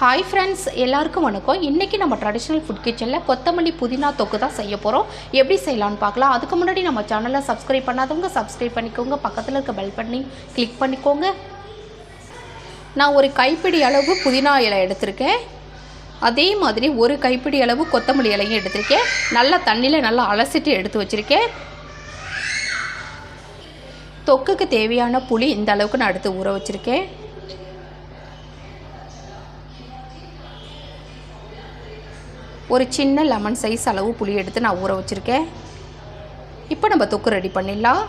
Hi friends எல்லாருக்கும் வணக்கம். இன்றைக்கி நம்ம ட்ரெடிஷ்னல் ஃபுட் கிச்சனில் கொத்தமல்லி புதினா தொக்கு தான் செய்ய போகிறோம் எப்படி செய்யலாம்னு பார்க்கலாம். அதுக்கு முன்னாடி நம்ம சேனலை சப்ஸ்கிரைப் பண்ணாதவங்க சப்ஸ்கிரைப் பண்ணிக்கோங்க. பக்கத்தில் இருக்க பெல் பண்ணி கிளிக் பண்ணிக்கோங்க. நான் ஒரு கைப்பிடி அளவு புதினா இலை எடுத்திருக்கேன். அதே மாதிரி ஒரு கைப்பிடி அளவு கொத்தமல்லி இலையும் எடுத்திருக்கேன். நல்லா தண்ணியில் நல்லா அலசிட்டு எடுத்து வச்சுருக்கேன். தொக்குக்கு தேவையான புளி இந்த அளவுக்கு நான் எடுத்து ஊற வச்சுருக்கேன். ஒரு சின்ன லெமன் சைஸ் அளவு புளி எடுத்து நான் ஊற வச்சுருக்கேன். இப்போ நம்ம தொக்கு ரெடி பண்ணிடலாம்.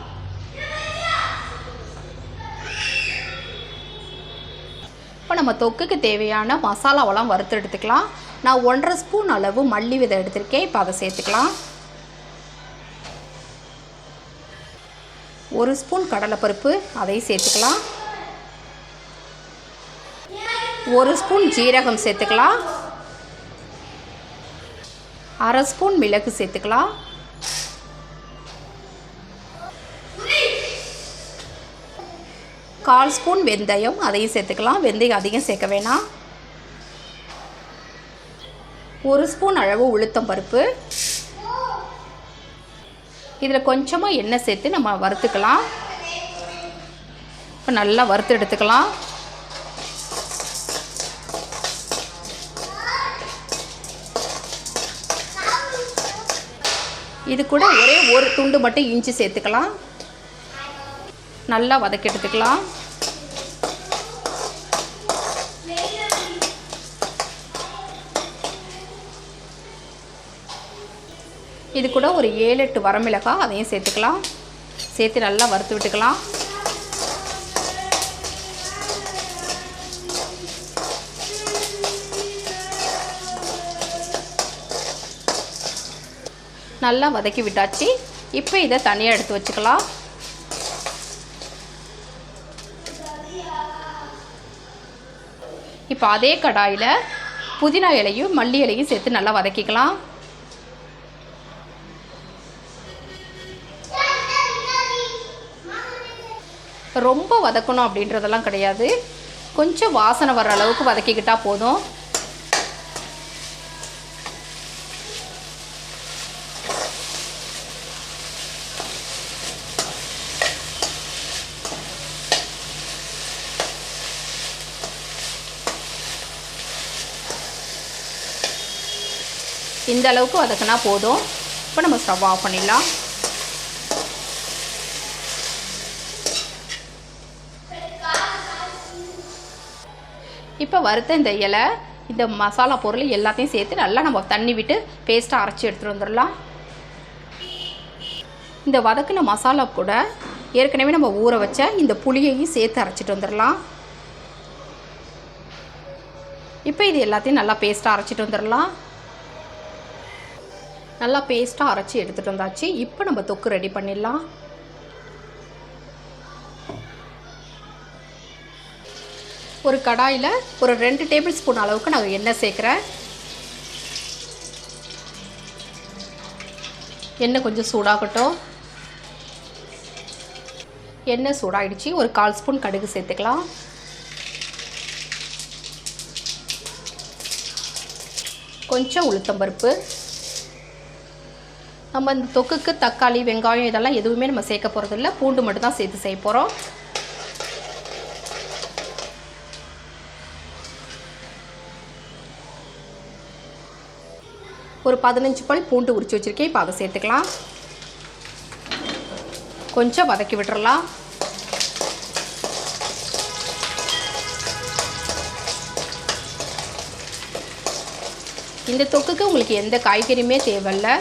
இப்போ நம்ம தொக்குக்கு தேவையான மசாலாவெல்லாம் வறுத்து எடுத்துக்கலாம். நான் ஒன்றரை ஸ்பூன் அளவு மல்லி விதை எடுத்திருக்கேன். இப்போ அதை சேர்த்துக்கலாம். ஒரு ஸ்பூன் கடலைப்பருப்பு அதையும் சேர்த்துக்கலாம். ஒரு ஸ்பூன் ஜீரகம் சேர்த்துக்கலாம். அரை ஸ்பூன் மிளகு சேர்த்துக்கலாம். கால் ஸ்பூன் வெந்தயம் அதையும் சேர்த்துக்கலாம். வெந்தயம் அதிகம் சேர்க்க வேணாம். ஒரு ஸ்பூன் அளவு உளுத்தம் பருப்பு. இதில் கொஞ்சமாக எண்ணெய் சேர்த்து நம்ம வறுத்துக்கலாம். இப்போ நல்லா வறுத்து எடுத்துக்கலாம். இது கூட ஒரே ஒரு துண்டு மட்டும் இஞ்சி சேர்த்துக்கலாம். நல்லா வதக்கி எடுத்துக்கலாம். இது கூட ஒரு ஏழு எட்டு வரமிளகாய் அதையும் சேர்த்துக்கலாம். சேர்த்து நல்லா வறுத்து விட்டுக்கலாம். நல்லா வதக்கி விட்டாச்சு. இப்போ இதை தனியாக எடுத்து வச்சுக்கலாம். இப்போ அதே கடாயில் புதினா இலையும் மல்லி இலையும் சேர்த்து நல்லா வதக்கிக்கலாம். ரொம்ப வதக்கணும் அப்படின்றதெல்லாம் கிடையாது. கொஞ்சம் வாசனை வர்ற அளவுக்கு வதக்கிக்கிட்டால் போதும். இந்த அளவுக்கு வதக்கினா போதும். இப்போ நம்ம ஸ்டவ் ஆஃப் பண்ணிடலாம். இப்போ வறுத்த இந்த இலை இந்த மசாலா பொருள் எல்லாத்தையும் சேர்த்து நல்லா நம்ம தண்ணி விட்டு பேஸ்ட்டாக அரைச்சி எடுத்துகிட்டு வந்துடலாம். இந்த வதக்கின மசாலா கூட ஏற்கனவே நம்ம ஊற வச்ச இந்த புளியையும் சேர்த்து அரைச்சிட்டு வந்துடலாம். இப்போ இது எல்லாத்தையும் நல்லா பேஸ்ட்டாக அரைச்சிட்டு வந்துடலாம். நல்லா பேஸ்ட்டாக அரைச்சி எடுத்துகிட்டு வந்தாச்சு. இப்போ நம்ம தொக்கு ரெடி பண்ணிடலாம். ஒரு கடாயில் ஒரு ரெண்டு டேபிள் ஸ்பூன் அளவுக்கு நான் எண்ணெய் சேர்க்குறேன். எண்ணெய் கொஞ்சம் சூடாகட்டும். எண்ணெய் சூடாகிடுச்சு ஒரு கால் ஸ்பூன் கடுகு சேர்த்துக்கலாம். கொஞ்சம் உளுத்தம்பருப்பு. நம்ம இந்த தொக்குக்கு தக்காளி வெங்காயம் இதெல்லாம் எதுவுமே நம்ம சேர்க்க போகிறதில்ல பூண்டு மட்டும் தான் சேர்த்து செய்ய போகிறோம் ஒரு பதினஞ்சு பல் பூண்டு உரிச்சு வச்சுருக்கேன். இப்போ அதை சேர்த்துக்கலாம். கொஞ்சம் வதக்கி விட்டுறலாம். இந்த தொக்குக்கு உங்களுக்கு எந்த காய்கறியுமே தேவையில்லை.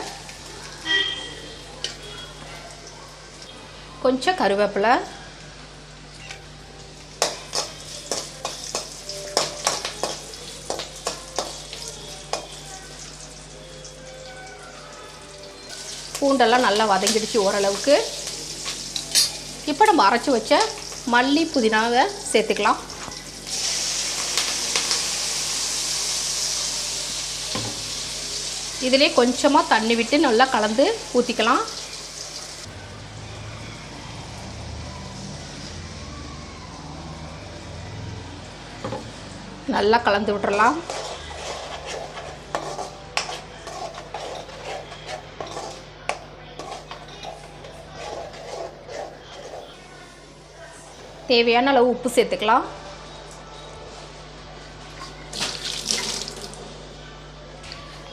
கொஞ்சம் கருவேப்பிலை. பூண்டெல்லாம் நல்லா வதங்கிடுச்சு ஓரளவுக்கு. இப்போ நம்ம அரைச்சி வச்ச மல்லி புதினாவை சேர்த்துக்கலாம். இதிலே கொஞ்சமாக தண்ணி விட்டு நல்லா கலந்து ஊற்றிக்கலாம் நல்லா கலந்து விட்டுறலாம். தேவையான அளவு உப்பு சேர்த்துக்கலாம்.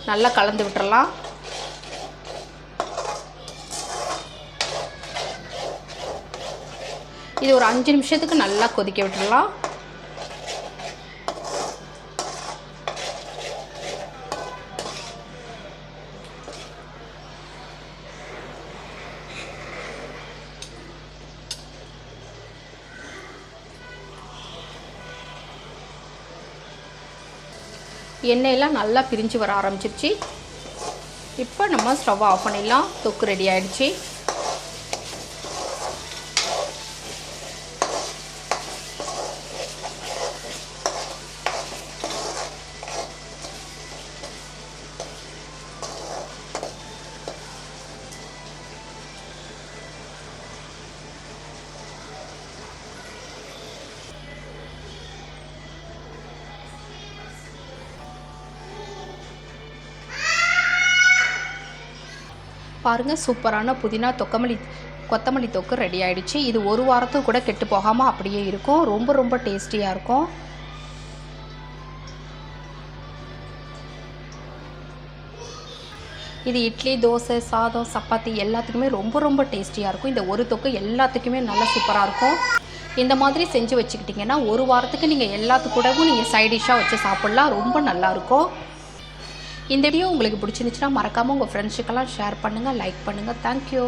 நல்லா கலந்து விட்டுறலாம். இது ஒரு அஞ்சு நிமிஷத்துக்கு நல்லா கொதிக்க விட்டுடலாம் எண்ணெயெல்லாம் நல்லா பிரிஞ்சு வர ஆரம்பிச்சிருச்சு. இப்போ நம்ம ஸ்டவ் ஆஃப் பண்ணிடலாம். தொக்கு ரெடி ஆகிடுச்சி பாருங்கள் சூப்பரான புதினா தொக்கமல்லி கொத்தமல்லி தொக்கு ரெடி ஆகிடுச்சு இது ஒரு வாரத்துக்கு கூட கெட்டு போகாமல் அப்படியே இருக்கும். ரொம்ப ரொம்ப டேஸ்டியாக இருக்கும். இது இட்லி தோசை சாதம் சப்பாத்தி எல்லாத்துக்குமே ரொம்ப ரொம்ப டேஸ்டியாக இருக்கும். இந்த ஒரு தொக்கு எல்லாத்துக்குமே நல்லா சூப்பராக இருக்கும். இந்த மாதிரி செஞ்சு வச்சுக்கிட்டிங்கன்னா ஒரு வாரத்துக்கு நீங்கள் எல்லாத்து கூடவும் நீங்கள் சைடிஷ்ஷாக வச்சு சாப்பிட்லாம். ரொம்ப நல்லாயிருக்கும் இந்த வீடியோ உங்களுக்கு பிடிச்சிருந்துச்சுன்னா மறக்காமல் உங்கள் ஃப்ரெண்ட்ஸுக்கெல்லாம் ஷேர் பண்ணுங்கள் லைக் பண்ணுங்கள் தேங்க்யூ